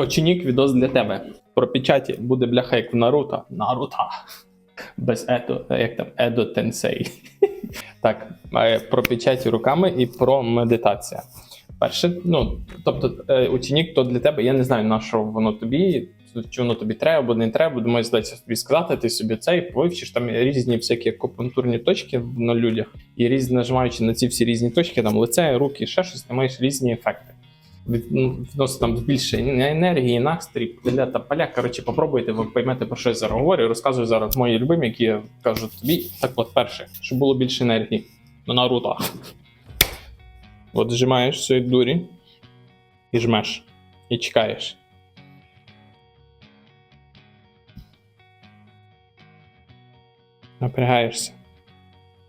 Очінік відос для тебе. Про печаті буде бляха як в Наруто. Наруто. Без едо, як там Едо Тенсей. Так, е, про печаті руками і про медитація. Перше, ну тобто, е, то для тебе, я не знаю, на що воно тобі, чи воно тобі треба або не треба. Думаю, здається тобі сказати, ти собі цей вивчиш там різні всякі акупунктурні точки на людях, і різні нажимаючи на ці всі різні точки, там лице, руки, ще щось, ти маєш різні ефекти. Ну, відносно там більше енергії, настрій, та поля. Коротше, попробуйте, ви поймете, про що я зараз говорю. Розказую зараз мої любимі, які я кажу тобі. Так от, перше, щоб було більше енергії. Ну, Наруто. От зжимаєш свої дурі і жмеш. І чекаєш. Напрягаєшся.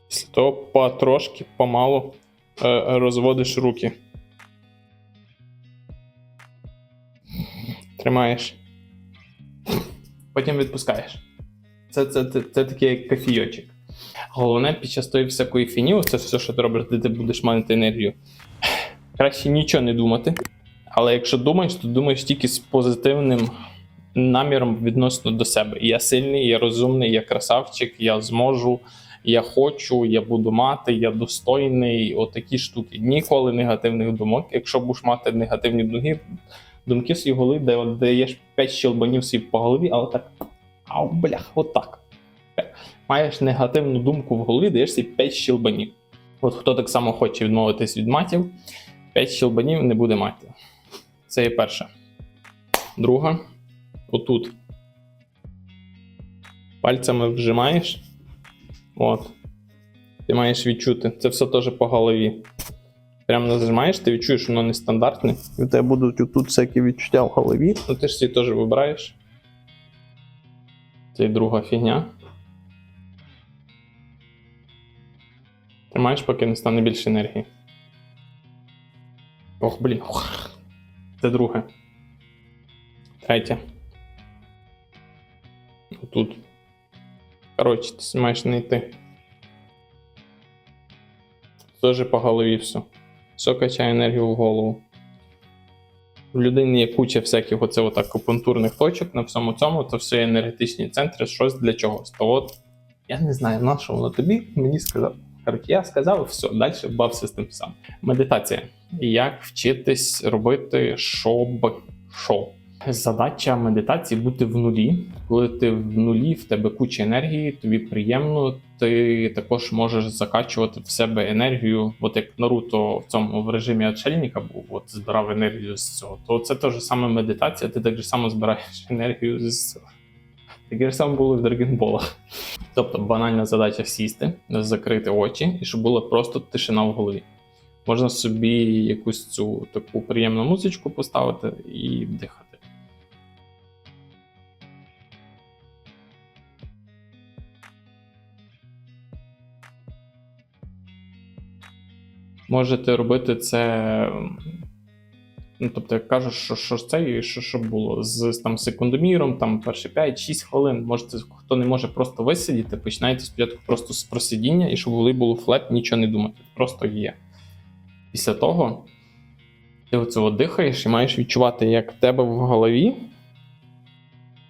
Після того потрошки, помалу е, розводиш руки. Тримаєш. Потім відпускаєш. Це, це, це, це такий кофійочок. Головне під час тої всякої фіні, це все, що ти робиш, де ти будеш мати енергію. Краще нічого не думати. Але якщо думаєш, то думаєш тільки з позитивним наміром відносно до себе. Я сильний, я розумний, я красавчик, я зможу, я хочу, я буду мати, я достойний. Отакі штуки. Ніколи негативних думок. Якщо будеш мати негативні думки, думки свій голові, де даєш 5 щелбанів собі по голові, але так. Ау, блях, отак. Маєш негативну думку в голові, даєш собі 5 щелбанів. От хто так само хоче відмовитись від матів, 5 щелбанів не буде мати. Це є перше. Друга. Отут. Пальцями вжимаєш. От. Ти маєш відчути. Це все теж по голові. Прямо нажимаєш, ти відчуєш, що воно нестандартне. І у тебе будуть отут всякі відчуття в голові. Ну ти ж ці теж вибираєш. Це і друга фігня. Тримаєш, поки не стане більше енергії. Ох, блін. Це друге. Третє. Тут. Коротше, ти маєш не йти. Теж по голові все. Все качає енергію в голову. В людини є куча всяких оце отак акупунктурних точок на всьому цьому, то все енергетичні центри, щось для чогось. То от я не знаю, на що воно тобі мені сказав. Коротше, я сказав, все, далі бався з тим сам. Медитація. Як вчитись робити щоб що? Задача медитації бути в нулі. Коли ти в нулі, в тебе куча енергії, тобі приємно, ти також можеш закачувати в себе енергію. От як Наруто в цьому в режимі отшельника був, от збирав енергію з цього. То це теж саме медитація, ти так же само збираєш енергію з цього. Таке ж саме було в Драгонболах. Тобто банальна задача сісти, закрити очі, і щоб була просто тишина в голові. Можна собі якусь цю таку приємну музичку поставити і дихати. Можете робити це. Ну, тобто, як кажуть, що, що це і що, що було з там секундоміром, там перші 5-6 хвилин. Можете, хто не може просто висидіти, починайте спочатку просто з просидіння, і щоб було флет, нічого не думати. Просто є. Після того ти оце дихаєш і маєш відчувати, як в тебе в голові,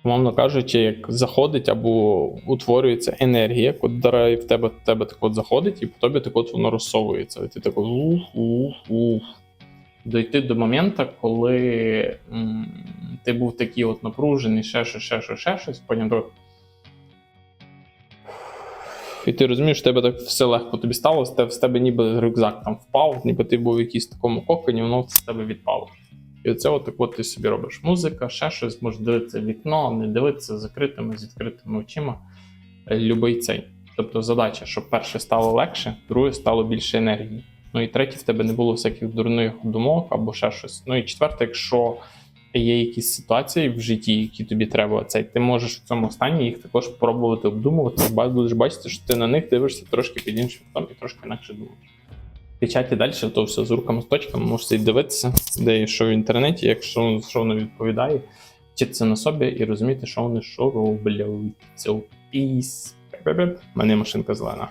умовно кажучи, як заходить або утворюється енергія, яка в тебе в тебе так от заходить, і по тобі так от воно розсовується. І ти так ух, ух, ух. Дойти до моменту, коли м, ти був такий от напружений, ще щось, ще щось, ще щось, потім так. І ти розумієш, що тебе так все легко тобі стало, з тебе, з тебе ніби рюкзак там впав, ніби ти був в якійсь такому коконі, воно з тебе відпало. І оце от от ти собі робиш музика, ще щось, можеш дивитися вікно, не дивитися закритими, з відкритими очима. Е, Любий цей. Тобто задача, щоб перше стало легше, друге стало більше енергії. Ну і третє, в тебе не було всяких дурних думок або ще щось. Ну і четверте, якщо є якісь ситуації в житті, які тобі треба, цей, ти можеш в цьому стані їх також пробувати обдумувати. Будеш бачити, що ти на них дивишся трошки під іншим кутом і трошки інакше думаєш. Печаті далі, то все з руками з точками, можете дивитися, де є що в інтернеті, якщо що воно відповідає, вчитися на собі і розуміти, що вони що роблять. Це піс. Мене машинка зелена.